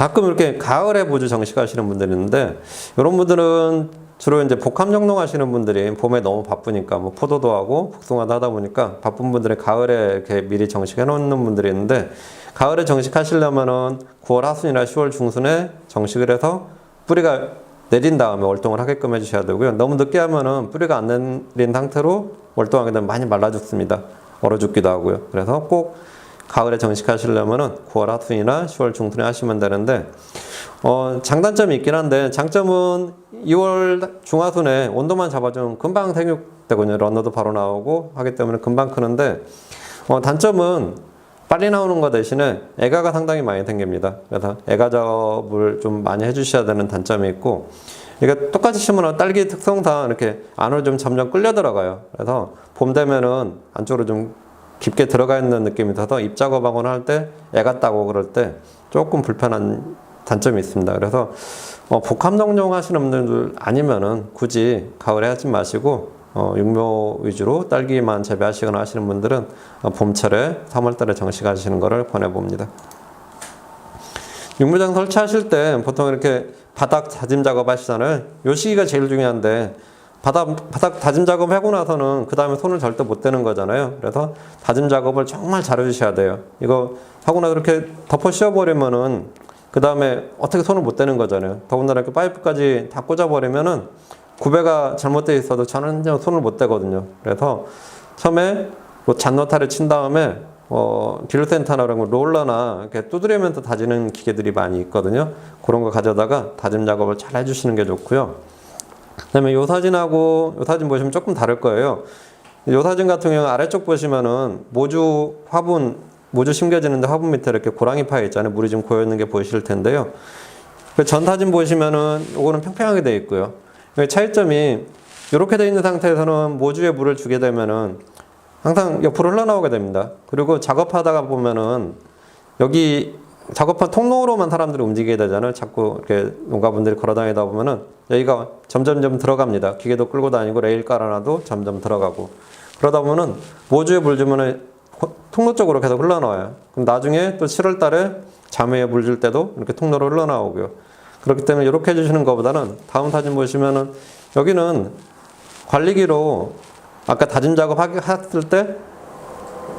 가끔 이렇게 가을에 보조 정식하시는 분들이 있는데 이런 분들은 주로 이제 복합 영농 하시는 분들이 봄에 너무 바쁘니까 뭐 포도도 하고 복숭아도 하다 보니까 바쁜 분들이 가을에 이렇게 미리 정식해 놓는 분들이 있는데 가을에 정식하시려면은 9월 하순이나 10월 중순에 정식을 해서 뿌리가 내린 다음에 월동을 하게끔 해주셔야 되고요. 너무 늦게 하면은 뿌리가 안 내린 상태로 월동하게 되면 많이 말라 죽습니다. 얼어 죽기도 하고요. 그래서 꼭 가을에 정식하시려면은 9월 하순이나 10월 중순에 하시면 되는데 어, 장단점이 있긴 한데 장점은 2월 중하순에 온도만 잡아주면 금방 생육되거든요. 런너도 바로 나오고 하기 때문에 금방 크는데 어, 단점은 빨리 나오는 거 대신에 애가가 상당히 많이 생깁니다. 그래서 애가 작업을 좀 많이 해주셔야 되는 단점이 있고 이게 똑같이 심으면 딸기 특성상 이렇게 안으로 좀 점점 끌려 들어가요. 그래서 봄 되면은 안쪽으로 좀 깊게 들어가 있는 느낌이 들어서 잎 작업하거나 할 때 애가 따고 그럴 때 조금 불편한 단점이 있습니다. 그래서 어, 복합 농종 하시는 분들 아니면은 굳이 가을에 하지 마시고 어, 육묘 위주로 딸기만 재배하시거나 하시는 분들은 어, 봄철에 3월달에 정식하시는 것을 권해봅니다. 육묘장 설치하실 때 보통 이렇게 바닥 다짐 작업 하시잖아요. 요 시기가 제일 중요한데 바닥, 바닥 다짐 작업 하고 나서는 그 다음에 손을 절대 못 대는 거잖아요. 그래서 다짐 작업을 정말 잘 해주셔야 돼요. 이거 하고 나서 이렇게 덮어 씌워버리면은 그 다음에 어떻게 손을 못 대는 거잖아요. 더군다나 이렇게 파이프까지 다 꽂아버리면은 구배가 잘못되어 있어도 저는 손을 못 대거든요. 그래서 처음에 뭐 잔노타를 친 다음에 어, 딜센터나 그런 거 롤러나 이렇게 두드리면서 다지는 기계들이 많이 있거든요. 그런 거 가져다가 다짐 작업을 잘 해주시는 게 좋고요. 그다음에 요 사진하고 요 사진 보시면 조금 다를 거예요. 요 사진 같은 경우 아래쪽 보시면은 모주 화분 모주 심겨지는데 화분 밑에 이렇게 고랑이 파여 있잖아요. 물이 좀 고여 있는 게 보이실 텐데요. 그전 사진 보시면은 요거는 평평하게 되어 있고요. 그 차이점이 이렇게 되어 있는 상태에서는 모주에 물을 주게 되면은 항상 옆으로 흘러나오게 됩니다. 그리고 작업하다가 보면은 여기 작업한 통로로만 사람들이 움직이게 되잖아요. 자꾸 이렇게 농가분들이 걸어 다니다 보면은 여기가 점점점 들어갑니다. 기계도 끌고 다니고 레일 깔아놔도 점점 들어가고 그러다 보면은 모주에 물 주면은 통로 쪽으로 계속 흘러나와요. 그럼 나중에 또 7월 달에 자매에 물 줄 때도 이렇게 통로로 흘러나오고요. 그렇기 때문에 이렇게 해주시는 것보다는 다음 사진 보시면은 여기는 관리기로 아까 다짐 작업 했을 때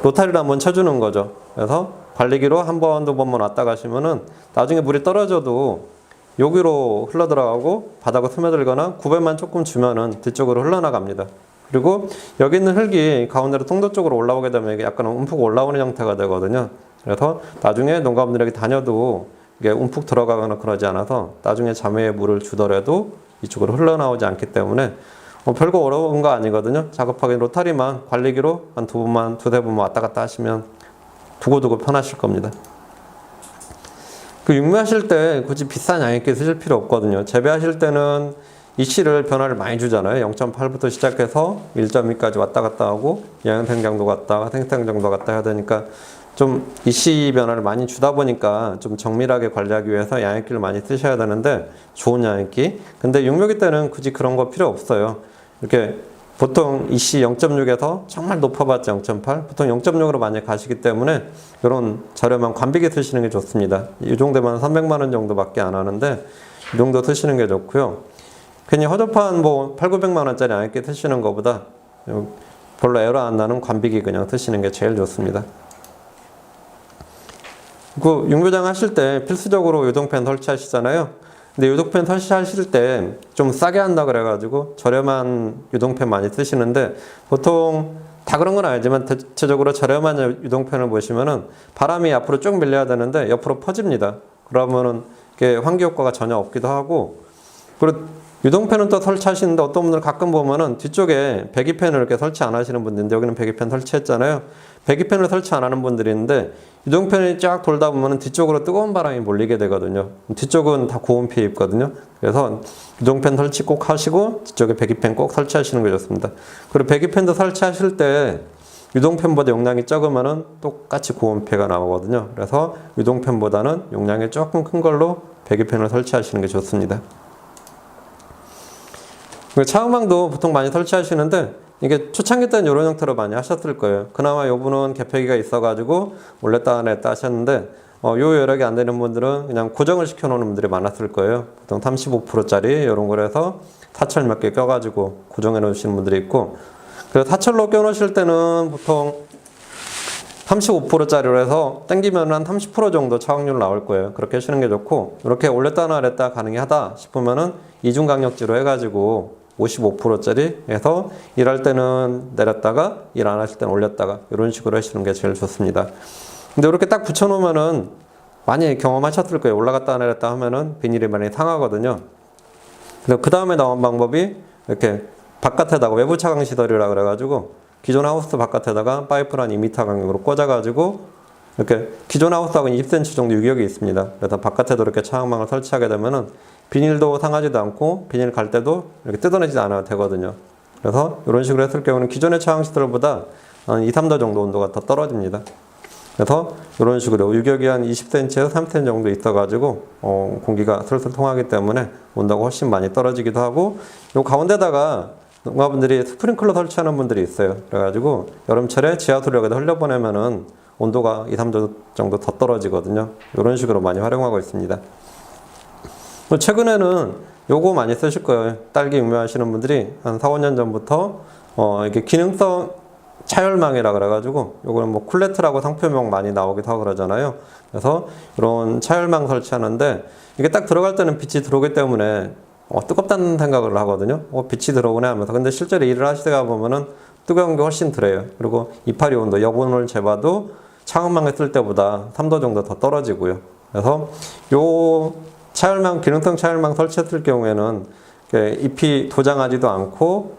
로타리를 한번 쳐주는 거죠. 그래서 관리기로 한 번, 두 번만 왔다 가시면은 나중에 물이 떨어져도 여기로 흘러 들어가고 바닥을 스며들거나 구배만 조금 주면은 뒤쪽으로 흘러나갑니다. 그리고 여기 있는 흙이 가운데로 통도 쪽으로 올라오게 되면 이게 약간 움푹 올라오는 형태가 되거든요. 그래서 나중에 농가분들에게 다녀도 이게 움푹 들어가거나 그러지 않아서 나중에 자매에 물을 주더라도 이쪽으로 흘러나오지 않기 때문에 뭐 별거 어려운 거 아니거든요. 작업하기 로타리만 관리기로 한 두 번만 두세 번만 왔다 갔다 하시면 두고두고 편하실 겁니다. 그 육묘하실 때 굳이 비싼 양액기 쓰실 필요 없거든요. 재배하실 때는 이 씨를 변화를 많이 주잖아요. 0.8부터 시작해서 1.2까지 왔다 갔다 하고 영양생 정도 갔다 생생 정도 갔다 해야 되니까 좀 이 씨 변화를 많이 주다 보니까 좀 정밀하게 관리하기 위해서 양액기를 많이 쓰셔야 되는데 좋은 양액기. 근데 육묘기 때는 굳이 그런 거 필요 없어요. 이렇게 보통 이씨 0.6에서 정말 높아봤자 0.8, 보통 0.6으로 많이 가시기 때문에 이런 저렴한 관비기 쓰시는 게 좋습니다. 이 정도면 300만 원 정도밖에 안 하는데 이 정도 쓰시는 게 좋고요. 괜히 허접한 뭐 8, 900만 원짜리 안개 쓰시는 것보다 별로 에러 안 나는 관비기 그냥 쓰시는 게 제일 좋습니다. 그 육묘장 하실 때 필수적으로 요동팬 설치하시잖아요. 근데 유독팬 설치하실 때 좀 싸게 한다 그래가지고 저렴한 유동팬 많이 쓰시는데 보통 다 그런 건 아니지만 대체적으로 저렴한 유동팬을 보시면은 바람이 앞으로 쭉 밀려야 되는데 옆으로 퍼집니다. 그러면은 이게 환기 효과가 전혀 없기도 하고 그리고 유동팬은 또 설치하시는데 어떤 분들 가끔 보면은 뒤쪽에 배기팬을 이렇게 설치 안 하시는 분들인데 여기는 배기팬 설치했잖아요. 배기팬을 설치 안 하는 분들이 있는데 유동팬이 쫙 돌다 보면 뒤쪽으로 뜨거운 바람이 몰리게 되거든요. 뒤쪽은 다 고온 피해 입거든요. 그래서 유동팬 설치 꼭 하시고 뒤쪽에 배기팬 꼭 설치하시는 게 좋습니다. 그리고 배기팬도 설치하실 때 유동팬보다 용량이 적으면은 똑같이 고온 피해가 나오거든요. 그래서 유동팬보다는 용량이 조금 큰 걸로 배기팬을 설치하시는 게 좋습니다. 차음망도 보통 많이 설치하시는데 이게 초창기 때는 이런 형태로 많이 하셨을 거예요. 그나마 요분은 개폐기가 있어가지고 몰래 따냈다 하셨는데 어, 요 여력이 안 되는 분들은 그냥 고정을 시켜놓는 분들이 많았을 거예요. 보통 35%짜리 이런 걸 해서 사철 몇 개 껴가지고 고정해 놓으시는 분들이 있고 그래서 사철로 껴놓으실 때는 보통 35%짜리로 해서 땡기면 한 30% 정도 차확률 나올 거예요. 그렇게 하시는 게 좋고 이렇게 올렸다 내렸다 가능하다 싶으면은 이중 강력지로 해가지고 55%짜리 해서 일할 때는 내렸다가 일 안 하실 때는 올렸다가 이런 식으로 하시는 게 제일 좋습니다. 근데 이렇게 딱 붙여놓으면은 많이 경험하셨을 거예요. 올라갔다 내렸다 하면은 비닐이 많이 상하거든요. 그 다음에 나온 방법이 이렇게 바깥에다가 외부 차광 시설이라 그래가지고 기존 하우스 바깥에다가 파이프를 한 2m 간격으로 꽂아가지고 이렇게 기존 하우스하고는 20cm 정도 유격이 있습니다. 그래서 바깥에도 이렇게 차광망을 설치하게 되면은 비닐도 상하지도 않고 비닐 갈 때도 이렇게 뜯어내지 않아도 되거든요. 그래서 이런 식으로 했을 경우는 기존의 차광 시설보다 한 2, 3도 정도 온도가 더 떨어집니다. 그래서 이런 식으로 유격이 한 20cm에서 30cm 정도 있어가지고 어, 공기가 슬슬 통하기 때문에 온도가 훨씬 많이 떨어지기도 하고 요 가운데다가 농가분들이 스프링클러 설치하는 분들이 있어요. 그래가지고 여름철에 지하수를 여기다 흘려보내면은 온도가 2, 3도 정도 더 떨어지거든요. 이런 식으로 많이 활용하고 있습니다. 뭐 최근에는 요거 많이 쓰실 거예요. 딸기 유명하시는 분들이 한 4, 5년 전부터 어, 이게 기능성 차열망이라 그래가지고 요거는 뭐 쿨레트라고 상표명 많이 나오기도 하고 그러잖아요. 그래서 이런 차열망 설치하는데 이게 딱 들어갈 때는 빛이 들어오기 때문에 어, 뜨겁다는 생각을 하거든요. 어, 빛이 들어오네 하면서. 근데 실제로 일을 하시다가 보면은 뜨거운 게 훨씬 덜해요. 그리고 이파리 온도, 여분을 재봐도 차광망에 쓸 때보다 3도 정도 더 떨어지고요. 그래서 요 차열망, 기능성 차열망 설치했을 경우에는 잎이 도장하지도 않고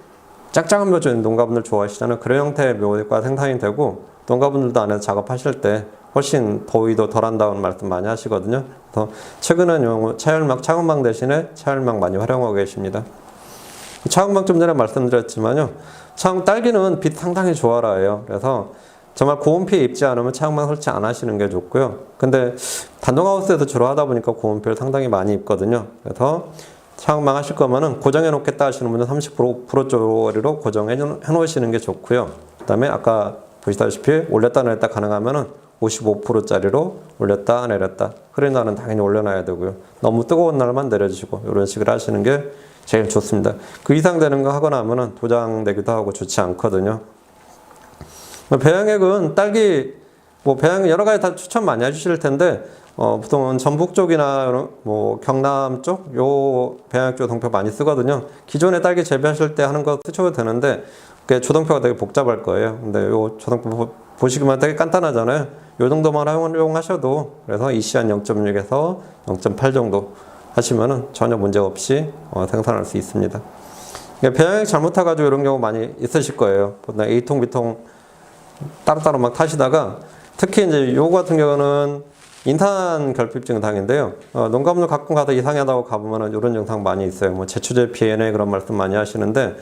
짝짝한 묘조 농가분들 좋아하시잖아요. 그런 형태의 묘가 생산이 되고 농가분들도 안에서 작업하실 때 훨씬 더위도 덜한다는 말씀 많이 하시거든요. 그래서 최근은 요 차열망, 차광망 대신에 차열망 많이 활용하고 계십니다. 차광망 좀 전에 말씀드렸지만요. 차광 딸기는 빛 상당히 좋아라요. 그래서 정말 고온 피해 입지 않으면 차광망 설치 안 하시는 게 좋고요. 근데 단독하우스에서 주로 하다 보니까 고온 피해를 상당히 많이 입거든요. 그래서 차광망 하실 거면은 고정해 놓겠다 하시는 분은 30% 쪼리로 고정해 놓으시는 게 좋고요. 그 다음에 아까 보시다시피 올렸다 내렸다 가능하면은 55%짜리로 올렸다 내렸다 흐린 날은 당연히 올려놔야 되고요. 너무 뜨거운 날만 내려주시고 이런 식으로 하시는 게 제일 좋습니다. 그 이상 되는 거 하고 나면은 도장되기도 하고 좋지 않거든요. 배양액은 딸기 뭐 배양 여러 가지 다 추천 많이 해주실 텐데 어, 보통은 전북 쪽이나 뭐 경남 쪽 요 배양액 쪽 동표 많이 쓰거든요. 기존에 딸기 재배하실 때 하는 거 쓰셔도 되는데 그게 조동표가 되게 복잡할 거예요. 근데 요 조동표 보시기만 되게 간단하잖아요. 요 정도만 활용하셔도 그래서 EC 한 0.6에서 0.8 정도 하시면은 전혀 문제 없이 어, 생산할 수 있습니다. 배양액 잘못해가지고 이런 경우 많이 있으실 거예요. 보통 A통, B통 따로따로 막 타시다가 특히 이제 요 같은 경우는 인탄 결핍 증상인데요. 어, 농가분들 가끔 가서 이상하다고 가보면은 이런 증상 많이 있어요. 뭐 제초제 비엔에 그런 말씀 많이 하시는데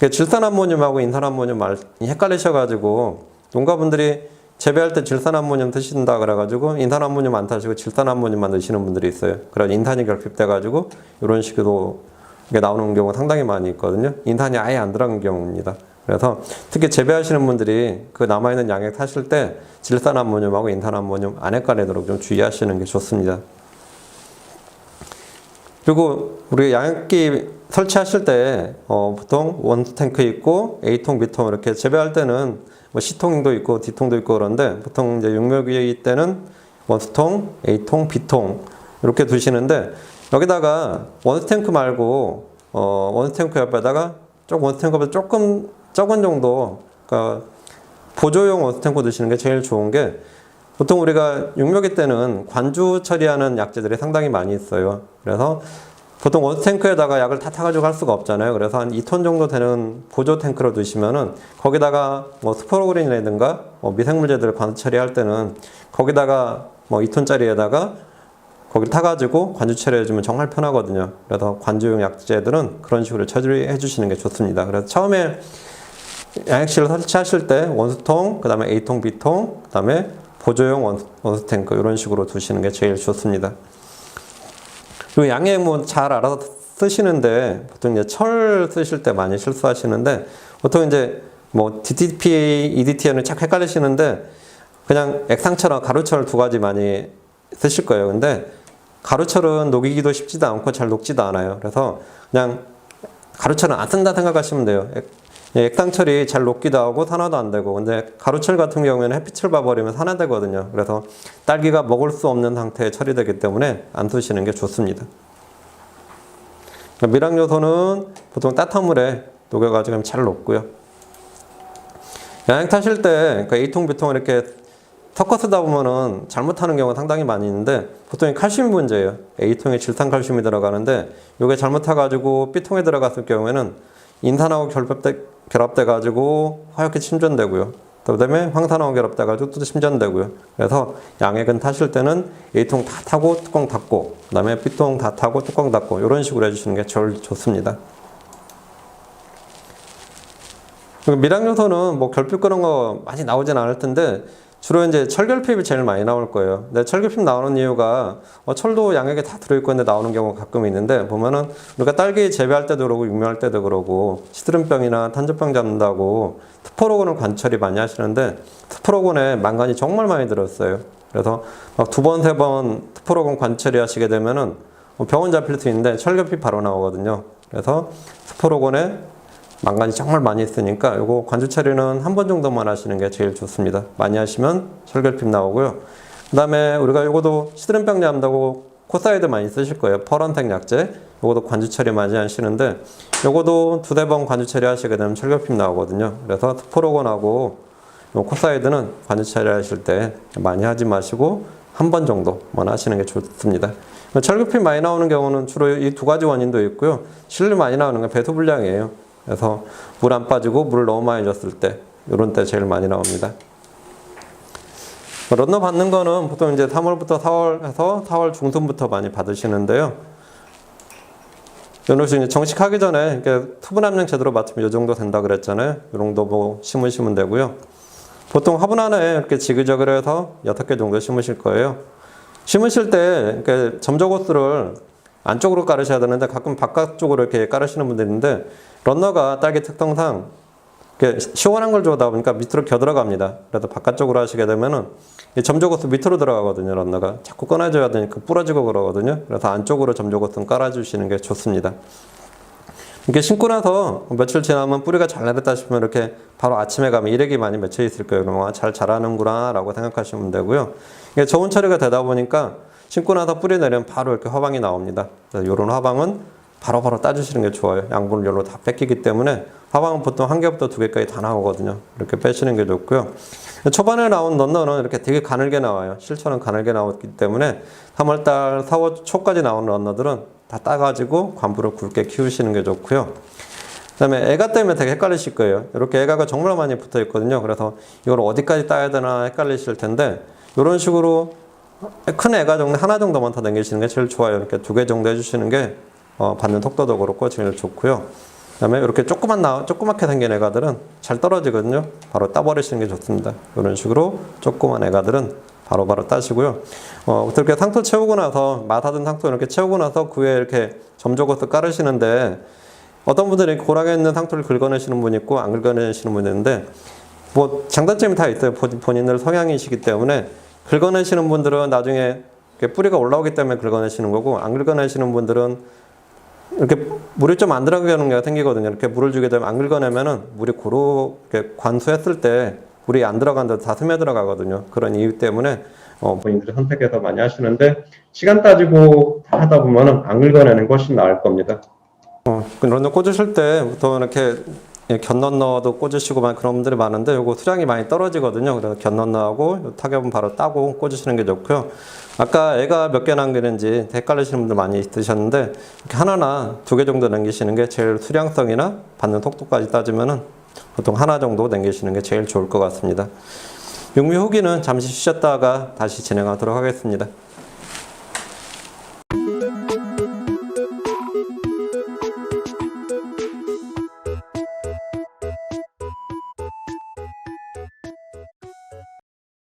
질산암모늄하고 인탄암모늄 말 헷갈리셔가지고 농가분들이 재배할 때 질산암모늄 드신다 그래가지고 인탄암모늄 안 타시고 질산암모늄만 드시는 분들이 있어요. 그런 인탄이 결핍돼가지고 이런 식으로 나오는 경우가 상당히 많이 있거든요. 인탄이 아예 안 들어간 경우입니다. 그래서 특히 재배하시는 분들이 그 남아있는 양액 타실 때 질산 암모늄하고 인탄암모늄 안 헷갈리도록 좀 주의하시는 게 좋습니다. 그리고 우리 양액기 설치하실 때 어, 보통 원수 탱크 있고 A통, B통 이렇게 재배할 때는 뭐 C통도 있고 D통도 있고 그런데 보통 이제 육묘기일 때는 원수통, A통, B통 이렇게 두시는데 여기다가 원수 탱크 말고 어, 원수 탱크 옆에다가 좀 원수 탱크보다 조금 적은 정도 그러니까 보조용 원수 탱크 드시는 게 제일 좋은 게 보통 우리가 육묘기 때는 관주 처리하는 약재들이 상당히 많이 있어요. 그래서 보통 원수 탱크에다가 약을 다 타가지고 할 수가 없잖아요. 그래서 한 2톤 정도 되는 보조 탱크로 두시면은 거기다가 뭐 스포로그린이라든가 뭐 미생물제들 관수 처리할 때는 거기다가 뭐 2톤짜리에다가 거기를 타가지고 관주 처리해주면 정말 편하거든요. 그래서 관주용 약재들은 그런 식으로 처리해 주시는 게 좋습니다. 그래서 처음에 양액실을 설치하실 때 원수통, 그 다음에 A통, B통, 그 다음에 보조용 원수, 원수 탱크 이런 식으로 두시는 게 제일 좋습니다. 그리고 양액 뭐잘 알아서 쓰시는데 보통 이제 철 쓰실 때 많이 실수하시는데 보통 이제 뭐 DTPA, EDTA는 착 헷갈리시는데 그냥 액상처럼 가루철 두 가지 많이 있으실 거예요. 근데 가루철은 녹이기도 쉽지도 않고 잘 녹지도 않아요. 그래서 그냥 가루철은 안 쓴다 생각하시면 돼요. 액- 예, 액상철이 잘 녹기도 하고 산화도 안 되고 근데 가루철 같은 경우에는 햇빛을 봐버리면 산화되거든요. 그래서 딸기가 먹을 수 없는 상태에 처리되기 때문에 안 쓰시는 게 좋습니다. 미량 요소는 보통 따뜻한 물에 녹여가지고 잘 녹고요. 양액 타실 때 그러니까 A통, B통 이렇게 섞어 쓰다 보면은 잘못하는 경우가 상당히 많이 있는데 보통 칼슘 문제예요. A통에 질산 칼슘이 들어가는데 이게 잘못 타가지고 B통에 들어갔을 경우에는 인산하고 결합돼, 결합돼 가지고 화학이 침전되고요. 그다음에 황산하고 결합돼 가지고 또 침전되고요. 그래서 양액은 타실 때는 A통 다 타고 뚜껑 닫고 그다음에 B통 다 타고 뚜껑 닫고 이런 식으로 해주시는 게 제일 좋습니다. 그리고 미량 요소는 뭐 결핍 그런 거 많이 나오진 않을 텐데 주로 이제 철결핍이 제일 많이 나올 거예요. 근데 철결핍 나오는 이유가 어, 철도 양액에 다 들어있고 있는데 나오는 경우가 가끔 있는데 보면은 우리가 딸기 재배할 때도 그러고 육묘할 때도 그러고 시드름병이나 탄저병 잡는다고 트포로곤을 관철이 많이 하시는데 트포로곤에 망간이 정말 많이 들었어요. 그래서 막 두 번, 세 번 트포로곤 관철이 하시게 되면은 뭐 병원 잡힐 수 있는데 철결핍 바로 나오거든요. 그래서 트포로곤에 망간이 정말 많이 있으니까 요거 관주 처리는 한 번 정도만 하시는 게 제일 좋습니다. 많이 하시면 철결핍 나오고요. 그 다음에 우리가 요거도 시드름병 잡는다고 코사이드 많이 쓰실 거예요. 퍼런색 약제. 요거도 관주 처리 많이 하시는데 요거도 두세 번 관주 처리 하시게 되면 철결핍 나오거든요. 그래서 요 코사이드는 관주 처리 하실 때 많이 하지 마시고 한 번 정도만 하시는 게 좋습니다. 철결핍 많이 나오는 경우는 주로 이 두 가지 원인도 있고요. 실내 많이 나오는 건 배수 불량이에요. 그래서 물 안 빠지고 물을 너무 많이 줬을 때 이런 때 제일 많이 나옵니다. 런너 받는 거는 보통 이제 3월부터 4월에서 4월 중순부터 많이 받으시는데요. 연호씨 이제 정식하기 전에 이렇게 투분 함량 제대로 맞추면 이 정도 된다 그랬잖아요. 이 정도 뭐 심으시면 되고요. 보통 화분 하나에 이렇게 지그저그를 해서 6개 정도 심으실 거예요. 심으실 때 이렇게 점저고스를 안쪽으로 깔으셔야 되는데 가끔 바깥쪽으로 이렇게 깔으시는 분들이 있는데 런너가 딸기 특성상 시원한 걸 주다 보니까 밑으로 겨들어갑니다. 그래서 바깥쪽으로 하시게 되면은 이 점조고스 밑으로 들어가거든요. 런너가 자꾸 꺼내줘야 되니까 부러지고 그러거든요. 그래서 안쪽으로 점조고스는 깔아주시는 게 좋습니다. 이렇게 심고 나서 며칠 지나면 뿌리가 잘 내렸다 싶으면 이렇게 바로 아침에 가면 일액이 많이 맺혀 있을 거예요. 그러면 아, 잘 자라는구나 라고 생각하시면 되고요. 이게 저온 처리가 되다 보니까 심고 나서 뿌리 내리면 바로 이렇게 화방이 나옵니다. 이런 화방은 바로바로 따주시는 게 좋아요. 양분을 열로 다 뺏기기 때문에 화방은 보통 한 개부터 두 개까지 다 나오거든요. 이렇게 빼시는 게 좋고요. 초반에 나온 런너는 이렇게 되게 가늘게 나와요. 실처럼 가늘게 나왔기 때문에 3월달, 4월 초까지 나오는 런너들은 다 따가지고 관부를 굵게 키우시는 게 좋고요. 그 다음에 애가 때문에 되게 헷갈리실 거예요. 이렇게 애가가 정말 많이 붙어 있거든요. 그래서 이걸 어디까지 따야 되나 헷갈리실 텐데 이런 식으로 큰 애가 정도 하나 정도만 더 남기시는 게 제일 좋아요. 이렇게 두 개 정도 해주시는 게 어, 받는 속도도 그렇고 제일 좋고요. 그다음에 이렇게 조그만 나 조그맣게 생긴 애가들은 잘 떨어지거든요. 바로 따버리시는 게 좋습니다. 이런 식으로 조그만 애가들은 바로바로 따시고요. 어, 그렇게 상토 채우고 나서 마사든 상토 이렇게 채우고 나서 그 위에 이렇게 점적어서 깔으시는데 어떤 분들이 고랑에 있는 상토를 긁어내시는 분이 있고 안 긁어내시는 분이 있는데 뭐 장단점이 다 있어요. 본- 본인들 성향이시기 때문에 긁어내시는 분들은 나중에 이렇게 뿌리가 올라오기 때문에 긁어내시는 거고 안 긁어내시는 분들은 이렇게 물이 좀 안 들어가게 하는 게 생기거든요. 이렇게 물을 주게 되면 안 긁어내면은 물이 고루 이렇게 관수했을 때 물이 안 들어간다 다 스며 들어가거든요. 그런 이유 때문에 어, 본인들이 선택해서 많이 하시는데 시간 따지고 다 하다 보면은 안 긁어내는 것이 나을 겁니다. 어, 런너 꽂으실 때부터 이렇게 예, 견넌너도 꽂으시고 막 그런 분들이 많은데 요거 수량이 많이 떨어지거든요. 그래서 견넌너하고 타격은 바로 따고 꽂으시는 게 좋고요. 아까 애가 몇 개 남기는지 헷갈리시는 분들 많이 있으셨는데 하나나 두 개 정도 남기시는 게 제일 수량성이나 받는 속도까지 따지면은 보통 하나 정도 남기시는 게 제일 좋을 것 같습니다. 육미 후기는 잠시 쉬셨다가 다시 진행하도록 하겠습니다.